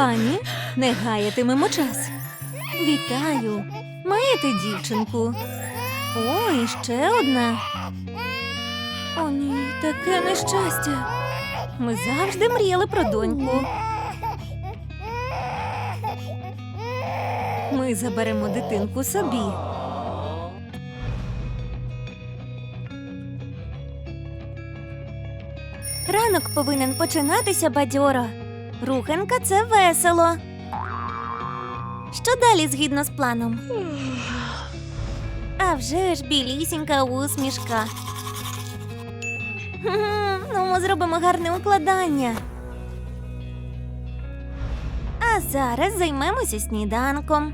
Пані, не гаятимемо час. Вітаю. Маєте дівчинку? О, і ще одна. О, ні, таке нещастя. Ми завжди мріяли про доньку. Ми заберемо дитинку собі. Ранок повинен починатися бадьоро. Руханка це весело. Що далі згідно з планом? А вже ж білісінька усмішка. Ну, ми зробимо гарне укладання. А зараз займемося сніданком.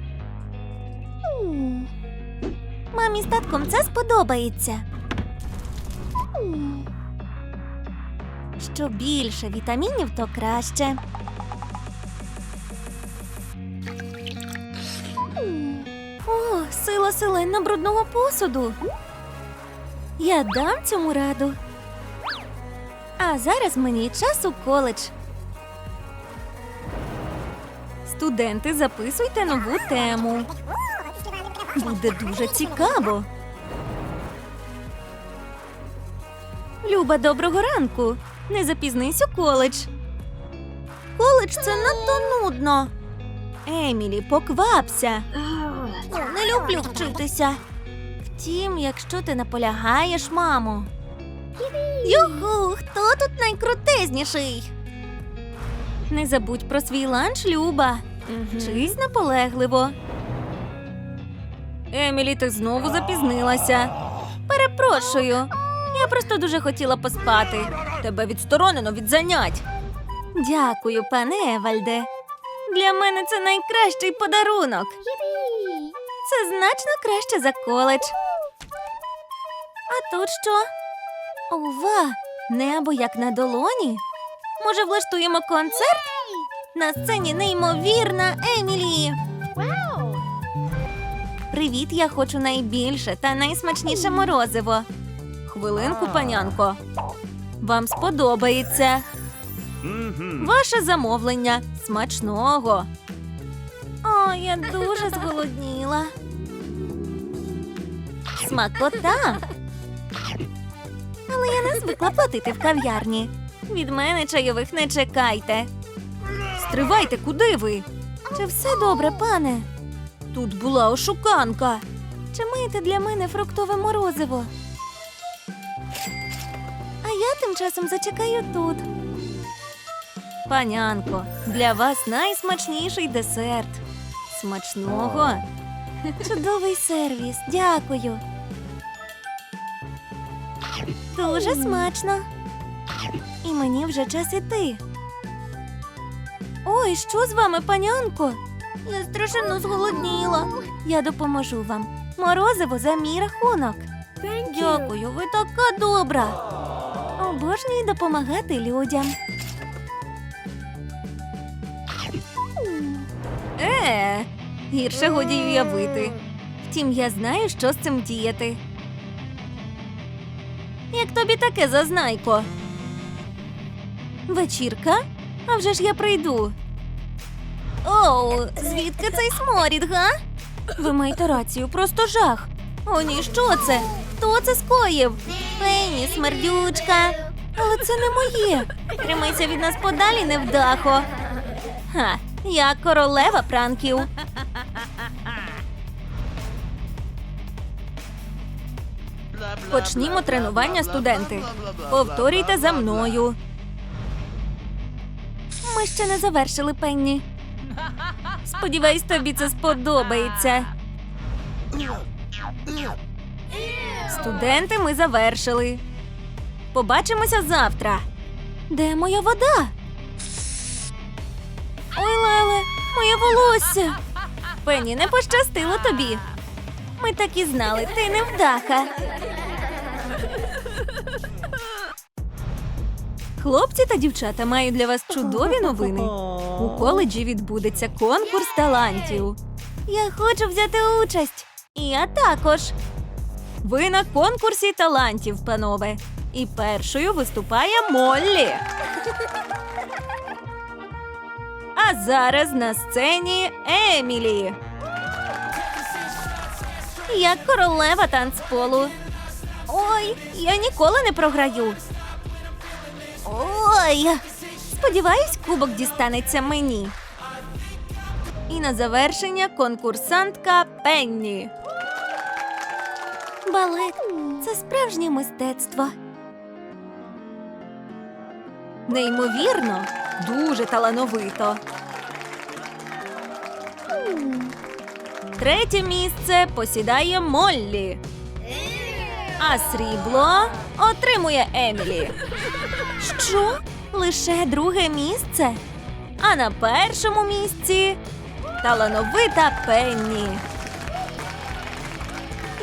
Мамі з татком це сподобається. Що більше вітамінів, то краще. О, сила селена брудного посуду. Я дам цьому раду. А зараз мені час у коледж. Студенти, записуйте нову тему. Буде дуже цікаво. Люба, доброго ранку. Не запізнись у коледж. Коледж це надто нудно. Емілі, поквапся. Не люблю вчитися. Втім, якщо ти наполягаєш, мамо. Юху, хто тут найкрутезніший? Не забудь про свій ланч, Люба. Вчись наполегливо. Емілі, ти знову запізнилася. Перепрошую. Я просто дуже хотіла поспати. Тебе відсторонено від занять. Дякую, пане Евальде. Для мене це найкращий подарунок. Це значно краще за коледж. А тут що? Ова, небо як на долоні. Може, влаштуємо концерт? На сцені неймовірна Емілі. Привіт, я хочу найбільше та найсмачніше морозиво. Хвилинку, панянко. Вам сподобається. Ваше замовлення смачного. О, я дуже зголодніла. Смакота. Але я не звикла платити в кав'ярні. Від мене чайових не чекайте. Стривайте, куди ви? Чи все добре, пане? Тут була ошуканка. Чи маєте для мене фруктове морозиво? Я тим часом зачекаю тут. Панянко, для вас найсмачніший десерт. Смачного. Чудовий сервіс, дякую. Дуже смачно. І мені вже час іти. Ой, що з вами, панянко? Я страшенно зголодніла. Я допоможу вам. Морозиво за мій рахунок. Дякую, ви така добра. Обожнюю допомагати людям. Е, гірше годі уявити. Втім, я знаю, що з цим діяти. Як тобі таке зазнайко? Вечірка? А вже ж я прийду. Оу, звідки цей сморід, га? Ви маєте рацію, просто жах. О, ні, що це? Хто це скоїв? Пенні, смердючка. Але це не моє. Тримайся від нас подалі, невдахо. Ха, я королева пранків. Почнімо тренування, студенти. Повторюйте за мною. Ми ще не завершили, Пенні. Сподіваюсь, тобі це сподобається. Студенти, ми завершили. Побачимося завтра. Де моя вода? Ой, Леле, моє волосся. Пенні, не пощастило тобі. Ми так і знали, ти невдаха. Хлопці та дівчата мають для вас чудові новини. У коледжі відбудеться конкурс талантів. Я хочу взяти участь. І я також. Ви на конкурсі талантів, панове. І першою виступає Моллі. А зараз на сцені Емілі. Я королева танцполу. Ой, я ніколи не програю. Ой. Сподіваюсь, кубок дістанеться мені. І на завершення конкурсантка Пенні. Балет це справжнє мистецтво. Неймовірно, дуже талановито. Третє місце посідає Моллі. А срібло отримує Емілі. Що? Лише друге місце? А на першому місці талановита Пенні.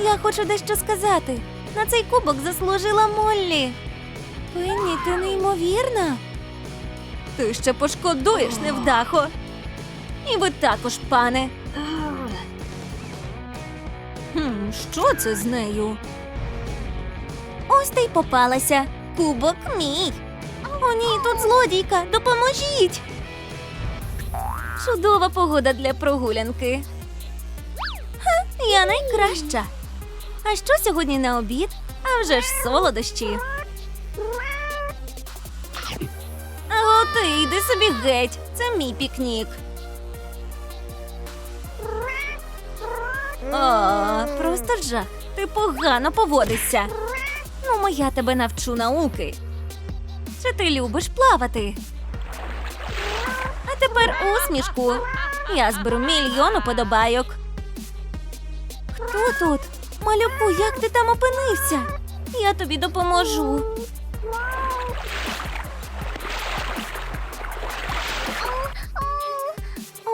Я хочу дещо сказати. На цей кубок заслужила Моллі. Пенні, ти неймовірна. Ти ще пошкодуєш, невдахо. І ви також, пане. Хм, що це з нею? Ось ти й попалася. Кубок мій. О, ні, тут злодійка. Допоможіть. Чудова погода для прогулянки. Ха, я найкраща. А що сьогодні на обід? А вже ж солодощі. Ти, йди собі геть. Це мій пікнік. О, просто жах. Ти погано поводишся. Ну, моя тебе навчу науки. Чи ти любиш плавати? А тепер усмішку. Я зберу мільйон уподобайок. Хто тут? Малюку, як ти там опинився? Я тобі допоможу.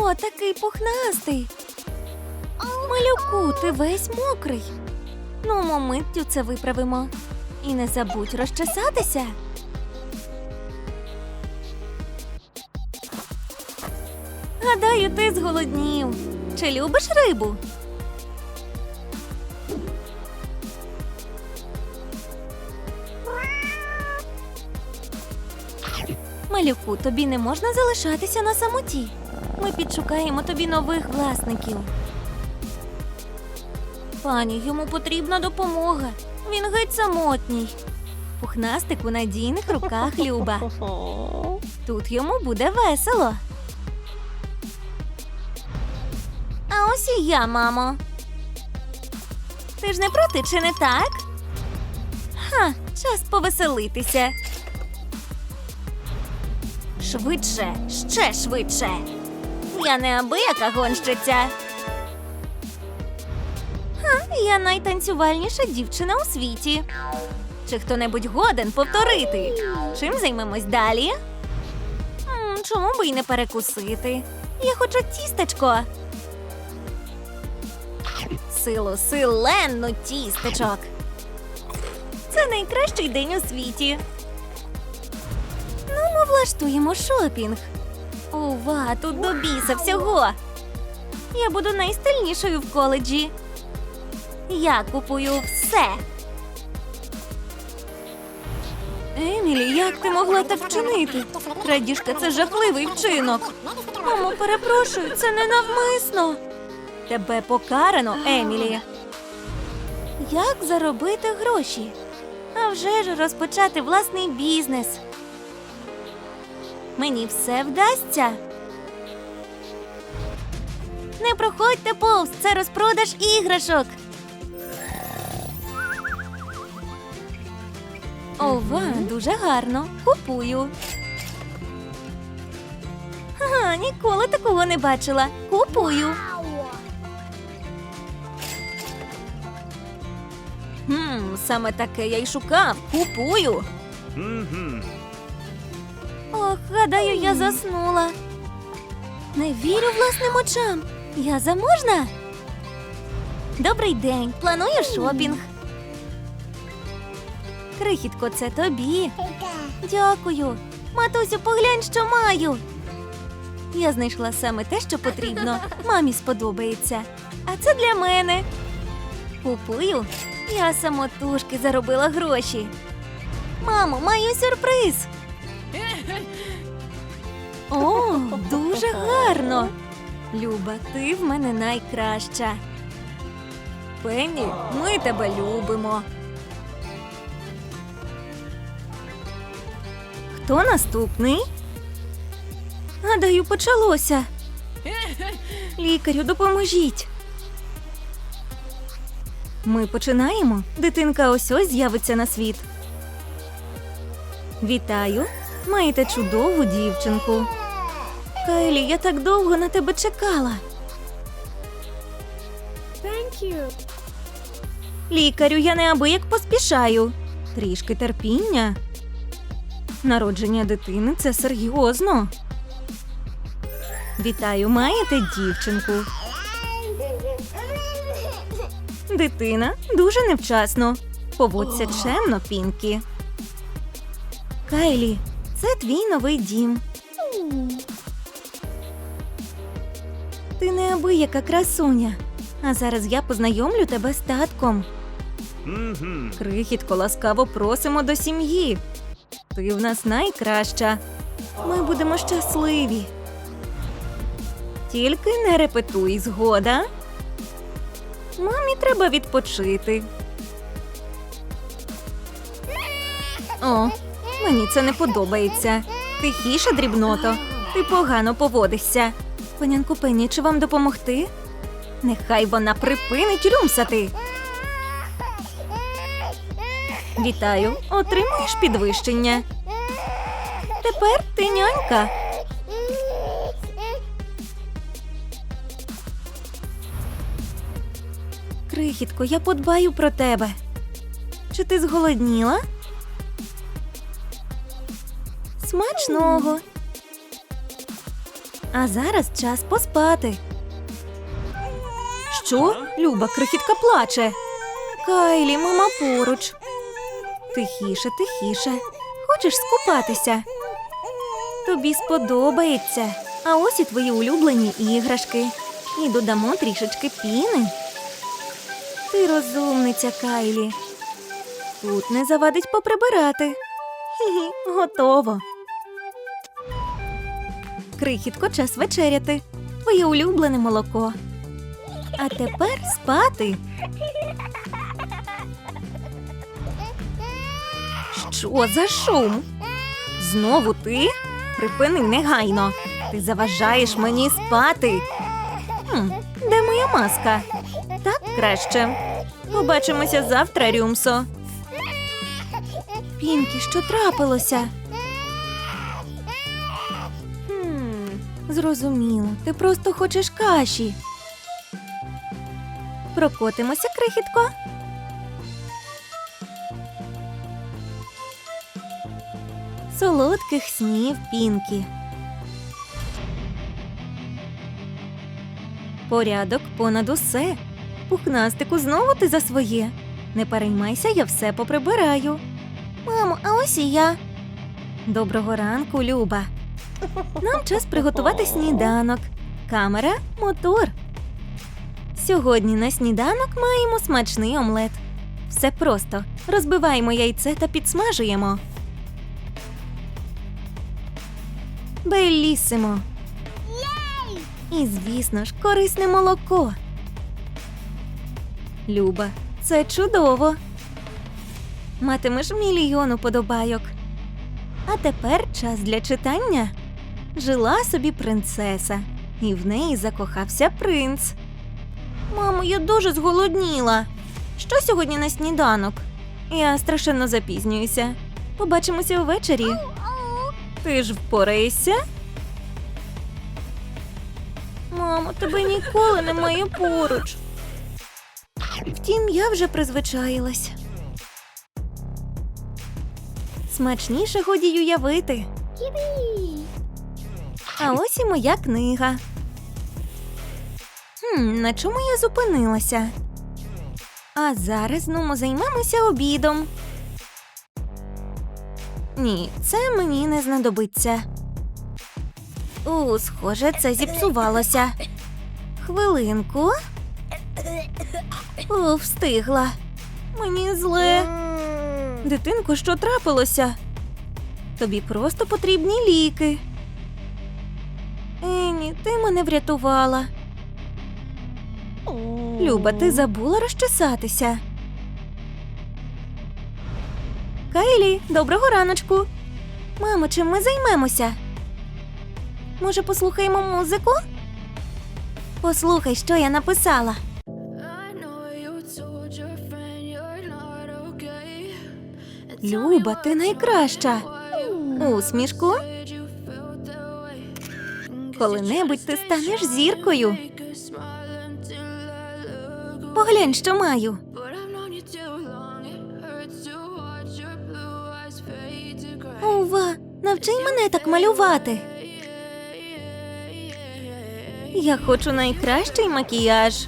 О, такий пухнастий. Малюку, ти весь мокрий. Ну, ми миттю це виправимо. І не забудь розчесатися. Гадаю, ти зголоднів. Чи любиш рибу? Малюку, тобі не можна залишатися на самоті. Ми підшукаємо тобі нових власників. Пані, йому потрібна допомога. Він геть самотній. Пухнастик у надійних руках Люба. Тут йому буде весело. А ось і я, мамо. Ти ж не проти, чи не так? Ха, час повеселитися. Швидше, ще швидше. Я не абияка гонщиця. Ха, я найтанцювальніша дівчина у світі. Чи хто-небудь годен повторити? Чим займемось далі? Чому би й не перекусити? Я хочу тістечко. Силу силенну тістечок. Це найкращий день у світі. Ну, ми влаштуємо шопінг. Ова, тут до біса всього. Я буду найстильнішою в коледжі. Я купую все. Емілі, як ти могла так вчинити? Крадіжка це жахливий вчинок. Мамо, перепрошую, це ненавмисно. Тебе покарано, Емілі. Як заробити гроші? А вже ж розпочати власний бізнес. Мені все вдасться. Не проходьте повз, це розпродаж іграшок. Ова, дуже гарно. Купую. Ага, ніколи такого не бачила. Купую. Хм, саме таке я й шукав. Купую. Ох, гадаю, я заснула. Не вірю власним очам. Я заможна. Добрий день. Планую шопінг. Крихітко, це тобі. Дякую. Матусю, поглянь, що маю. Я знайшла саме те, що потрібно. Мамі сподобається. А це для мене. Купую. Я самотужки заробила гроші. Мамо, маю сюрприз. О, дуже гарно. Люба, ти в мене найкраща. Пенні, ми тебе любимо. Хто наступний? Гадаю, почалося. Лікарю, допоможіть. Ми починаємо. Дитинка ось ось з'явиться на світ. Вітаю. Маєте чудову дівчинку. Кайлі, я так довго на тебе чекала. Thank you. Лікарю, я неабияк поспішаю. Трішки терпіння. Народження дитини це серйозно. Вітаю, маєте дівчинку. Дитина дуже невчасно. Поводься чемно, Пінкі. Кайлі, це твій новий дім. Ти неабияка красуня. А зараз я познайомлю тебе з татком. Крихітко, ласкаво просимо до сім'ї. Ти в нас найкраща. Ми будемо щасливі. Тільки не репетуй, згода. Мамі треба відпочити. О, мені це не подобається. Тихіше, дрібното. Ти погано поводишся. Панянку Пенні, чи вам допомогти? Нехай вона припинить рюмсати. Вітаю, отримуєш підвищення. Тепер ти нянька. Крихітко, я подбаю про тебе. Чи ти зголодніла? Смачного. А зараз час поспати. Що? Люба, крихітка плаче. Кайлі, мама поруч. Тихіше, тихіше. Хочеш скупатися? Тобі сподобається. А ось і твої улюблені іграшки. І додамо трішечки піни. Ти розумниця, Кайлі. Тут не завадить поприбирати. Готово. Крихітко, час вечеряти. Твоє улюблене молоко. А тепер спати. Що за шум? Знову ти? Припини негайно. Ти заважаєш мені спати. Хм, де моя маска? Так краще. Побачимося завтра, Рюмсо. Пінкі, що трапилося? Зрозуміло, ти просто хочеш каші. Прокотимося, крихітко. Солодких снів Пінкі. Порядок понад усе. Пухнастику, знову ти за своє. Не переймайся, я все поприбираю. Мамо, а ось і я. Доброго ранку, Люба. Нам час приготувати сніданок. Камера, мотор. Сьогодні на сніданок маємо смачний омлет. Все просто. Розбиваємо яйце та підсмажуємо. Белісимо. І, звісно ж, корисне молоко. Люба, це чудово. Матимеш мільйон уподобайок. А тепер час для читання. Жила собі принцеса, і в неї закохався принц. Мамо, я дуже зголодніла. Що сьогодні на сніданок? Я страшенно запізнююся. Побачимося ввечері. Ти ж впораєшся? Мамо, тебе ніколи немає поруч. Втім, я вже призвичаїлась. Смачніше годі уявити. А ось і моя книга. Хм, на чому я зупинилася? А зараз ну, займемося обідом. Ні, це мені не знадобиться. О, схоже, це зіпсувалося. Хвилинку. О, встигла. Мені зле. Дитинко, що трапилося? Тобі просто потрібні ліки. Ні, ти мене врятувала. Люба, ти забула розчесатися. Кайлі, доброго раночку. Мамо, чим ми займемося? Може, послухаємо музику? Послухай, що я написала. I know you told Коли-небудь ти станеш зіркою. Поглянь, що маю. Ова, навчи мене так малювати. Я хочу найкращий макіяж.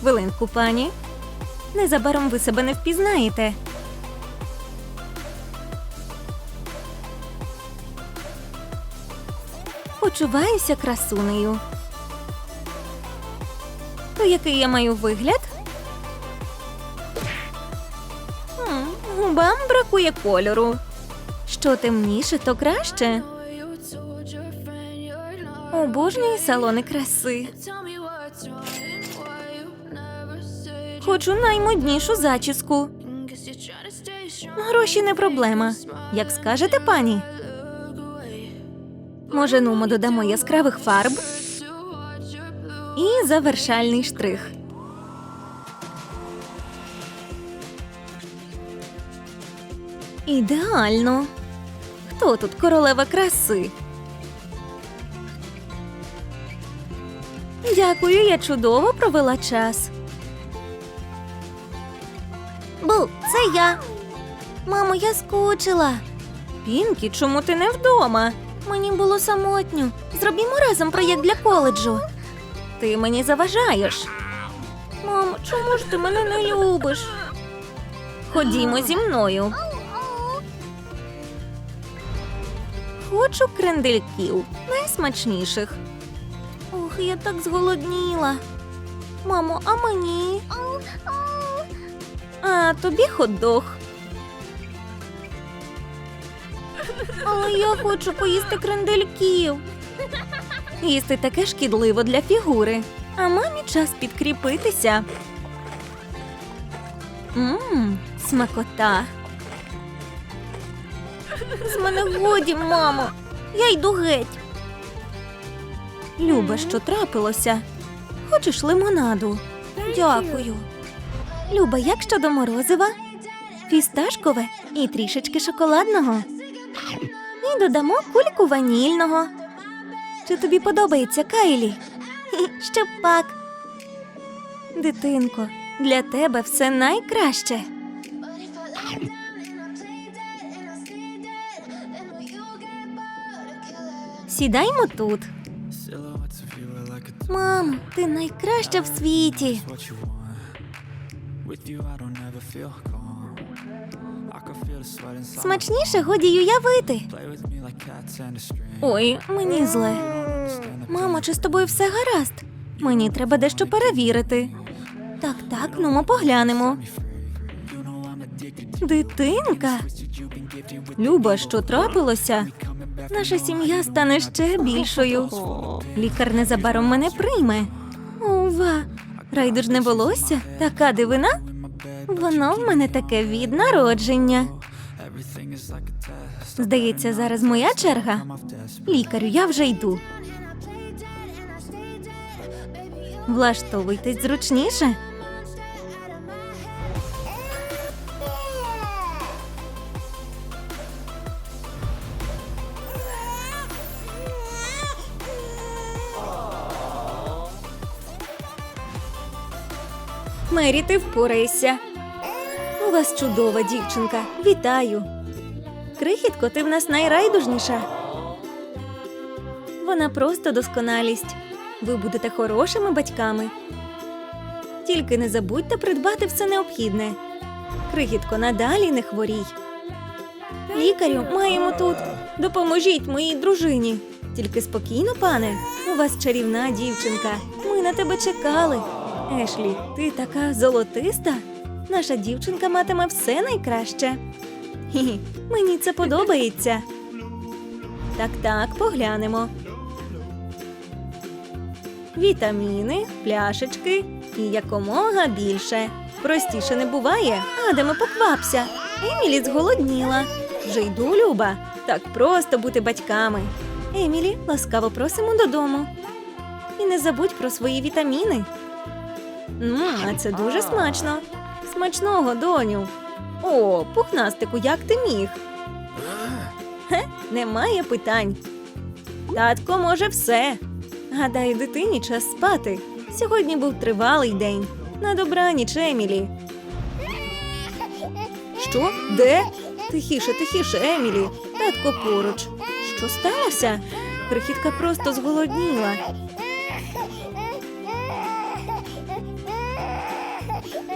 Хвилинку, пані. Незабаром ви себе не впізнаєте. Почуваюся красунею. То який я маю вигляд? Губам бракує кольору. Що темніше, то краще. Обожнюю салони краси. Хочу наймоднішу зачіску. Гроші не проблема. Як скажете, пані? Може, нумо додамо яскравих фарб і завершальний штрих. Ідеально. Хто тут королева краси? Дякую, я чудово провела час. Бу, це я. Мамо, я скучила. Пінкі, чому ти не вдома? Мені було самотньо. Зробімо разом проєкт для коледжу. Ти мені заважаєш. Мамо, чому ж ти мене не любиш? Ходімо зі мною. Хочу крендельків, найсмачніших. Ох, я так зголодніла. Мамо, а мені? А тобі хот-дог. Але я хочу поїсти крендельків. Їсти таке шкідливо для фігури. А мамі час підкріпитися. Мм, смакота. З мене годі, мамо. Я йду геть. Люба, що трапилося? Хочеш лимонаду? Дякую. Люба, як щодо морозива? Фісташкове і трішечки шоколадного. І додамо кульку ванільного. Чи тобі подобається Кайлі? Ще пак. Дитинко, для тебе все найкраще. Сідаймо тут. Мамо, ти найкраща в світі. Смачніше годі й уявити. Ой, мені зле. Мамо, чи з тобою все гаразд? Мені треба дещо перевірити. Так, так, ну ми поглянемо. Дитинка. Люба, що трапилося? Наша сім'я стане ще більшою. Лікар незабаром мене прийме. Ова, райдужне волосся, така дивина. Воно в мене таке від народження. Здається, зараз моя черга. Лікарю, я вже йду. Влаштовуйтесь зручніше. Мері, ти впорайся. У вас чудова дівчинка. Вітаю. Крихітко, ти в нас найрайдужніша. Вона просто досконалість. Ви будете хорошими батьками. Тільки не забудьте придбати все необхідне. Крихітко, надалі не хворій. Лікарю, маємо тут. Допоможіть моїй дружині. Тільки спокійно, пане. У вас чарівна дівчинка. Ми на тебе чекали. Ешлі, ти така золотиста. Наша дівчинка матиме все найкраще. Мені це подобається. Так, так, поглянемо. вітаміни, пляшечки і якомога більше. Простіше не буває. Адаме, поквапся. Емілі зголодніла. Вже йду, Люба. Так просто бути батьками. Емілі, ласкаво просимо додому. І не забудь про свої вітаміни. Мм, а це дуже смачно. Смачного, доню. О, пухнастику, як ти міг? Хе, немає питань. Татко може все. Гадаю, дитині час спати. Сьогодні був тривалий день. На добраніч, Емілі. Що? Де? Тихіше, тихіше, Емілі. Татко поруч. Що сталося? Крихітка просто зголодніла.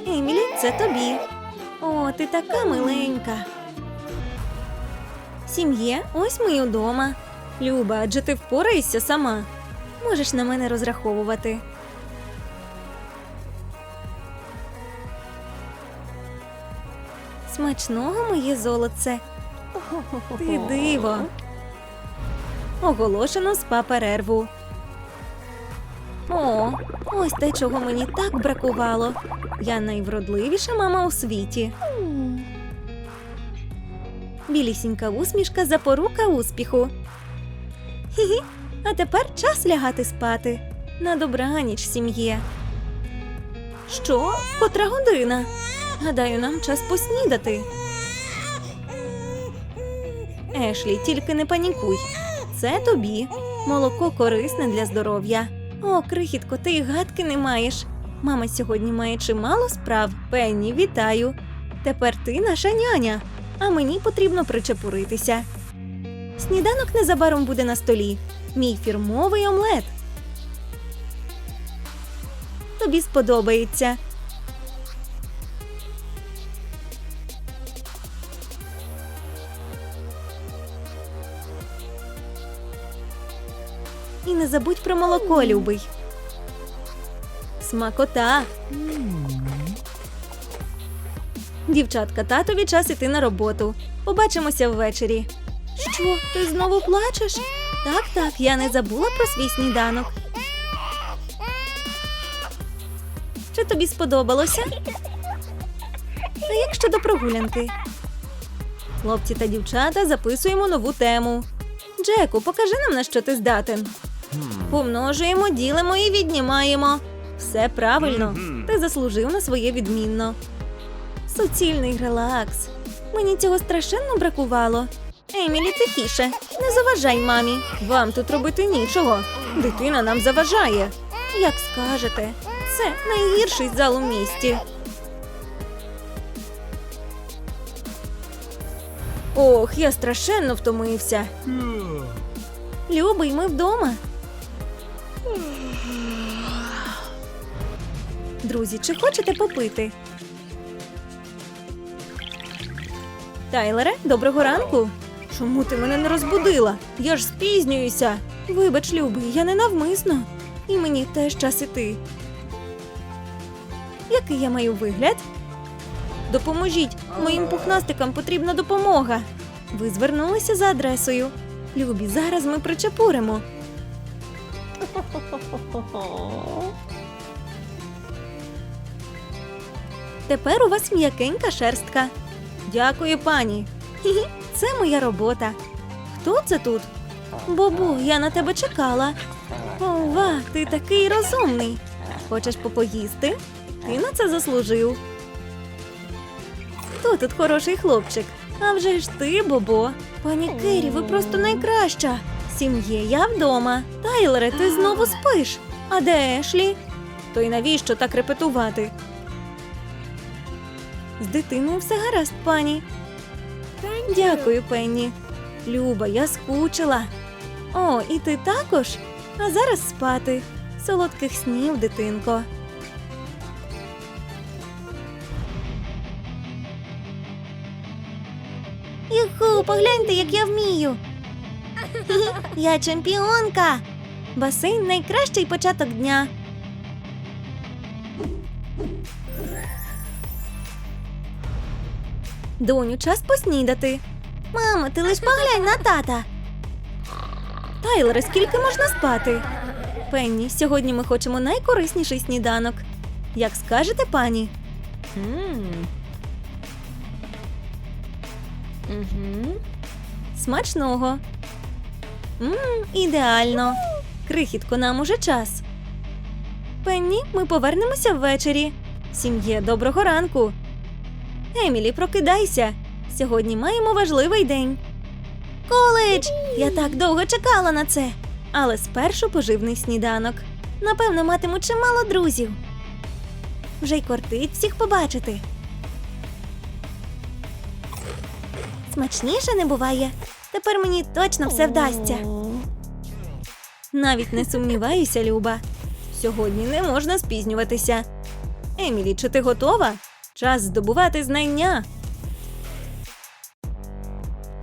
Емілі, це тобі. Ти така миленька. Сім'є, ось ми й удома. Люба, адже ти впораєшся сама. Можеш на мене розраховувати. Смачного моє золоце. Ти диво. Оголошено спа перерву. О, ось те, чого мені так бракувало. Я найвродливіша мама у світі. Білісінька усмішка запорука успіху. Хі-хі. А тепер час лягати спати. На добраніч, сім'є. Що? Котра година? Гадаю, нам час поснідати. Ешлі, тільки не панікуй. Це тобі. Молоко корисне для здоров'я. О, крихітко, ти й гадки не маєш. Мама сьогодні має чимало справ. Пенні, вітаю. Тепер ти наша няня, а мені потрібно причепуритися. Сніданок незабаром буде на столі. Мій фірмовий омлет. Тобі сподобається. І не забудь про молоко, любий. Смакота. Дівчатка, татові час іти на роботу. Побачимося ввечері. Що, ти знову плачеш? Так, так, я не забула про свій сніданок. Чи тобі сподобалося? А як щодо прогулянки? Хлопці та дівчата записуємо нову тему. Джеку, покажи нам на що ти здатен. Помножуємо, ділимо і віднімаємо. Все правильно. Ти заслужив на своє відмінно. Суцільний релакс. Мені цього страшенно бракувало. Емілі, тихіше, не заважай мамі. Вам тут робити нічого. Дитина нам заважає. Як скажете, це найгірший зал у місті. Ох, я страшенно втомився. Любий, ми вдома. Друзі, чи хочете попити? Тайлере, доброго ранку. Чому ти мене не розбудила? Я ж спізнююся. Вибач, любий, я не навмисно. І мені теж час іти. Який я маю вигляд? Допоможіть, моїм пухнастикам потрібна допомога. Ви звернулися за адресою. Любі, зараз ми причепуримо. Тепер у вас м'якенька шерстка. Дякую, пані. Це моя робота. Хто це тут? Бобу, я на тебе чекала. Ова, ти такий розумний. Хочеш попоїсти? Ти на це заслужив. Хто тут хороший хлопчик? А вже ж ти, Бобо. Пані Керрі, ви просто найкраща. Сім'є, я вдома. Тайлере, ти знову спиш. А де Ешлі? То й навіщо так репетувати? З дитиною все гаразд, пані. Дякую, Пенні. Люба, я скучила. О, і ти також? А зараз спати. Солодких снів, дитинко. Юху, погляньте, як я вмію. Я чемпіонка. Басейн найкращий початок дня. Доню, час поснідати. Мамо, ти лиш поглянь на тата. Тайлере, скільки можна спати? Пенні, сьогодні ми хочемо найкорисніший сніданок. Як скажете, пані? Смачного. Мм, ідеально. Крихітко, нам уже час. Пенні, ми повернемося ввечері. Сім'є, доброго ранку. Емілі, прокидайся. Сьогодні маємо важливий день. Коледж! Я так довго чекала на це. Але спершу поживний сніданок. Напевно, матиму чимало друзів. Вже й кортить всіх побачити. Смачніше не буває. Тепер мені точно все вдасться. Навіть не сумніваюся, Люба. Сьогодні не можна спізнюватися. Емілі, чи ти готова? Час здобувати знання.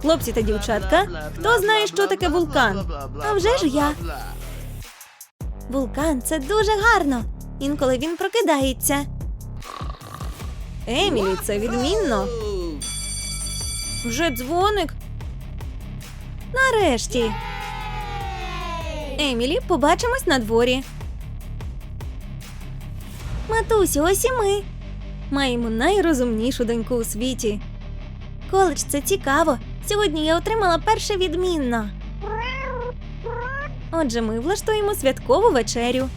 Хлопці та дівчатка, хто знає, що таке вулкан? А вже ж я. Вулкан це дуже гарно. Інколи він прокидається. Емілі, це відмінно. Вже дзвоник. Нарешті. Емілі, побачимось на дворі. Матусю, ось і ми. Маємо найрозумнішу доньку у світі. Коледж, це цікаво. Сьогодні я отримала перше відмінно. Отже, ми влаштуємо святкову вечерю.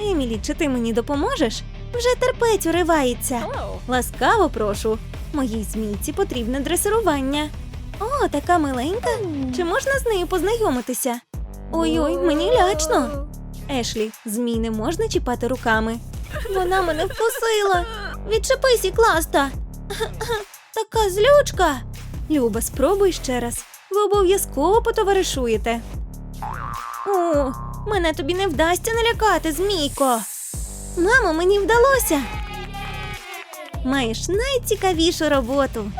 Емілі, чи ти мені допоможеш? Вже терпець уривається. Ласкаво прошу. Моїй змійці потрібне дресирування. О, така миленька. Чи можна з нею познайомитися? Ой-ой, мені лячно. Ешлі, змій не можна чіпати руками. Вона мене вкусила. Відчепись і класта. Така злючка. Люба, спробуй ще раз. Ви обов'язково потоваришуєте. О, мене тобі не вдасться налякати, змійко. Мамо, мені вдалося. Маєш найцікавішу роботу.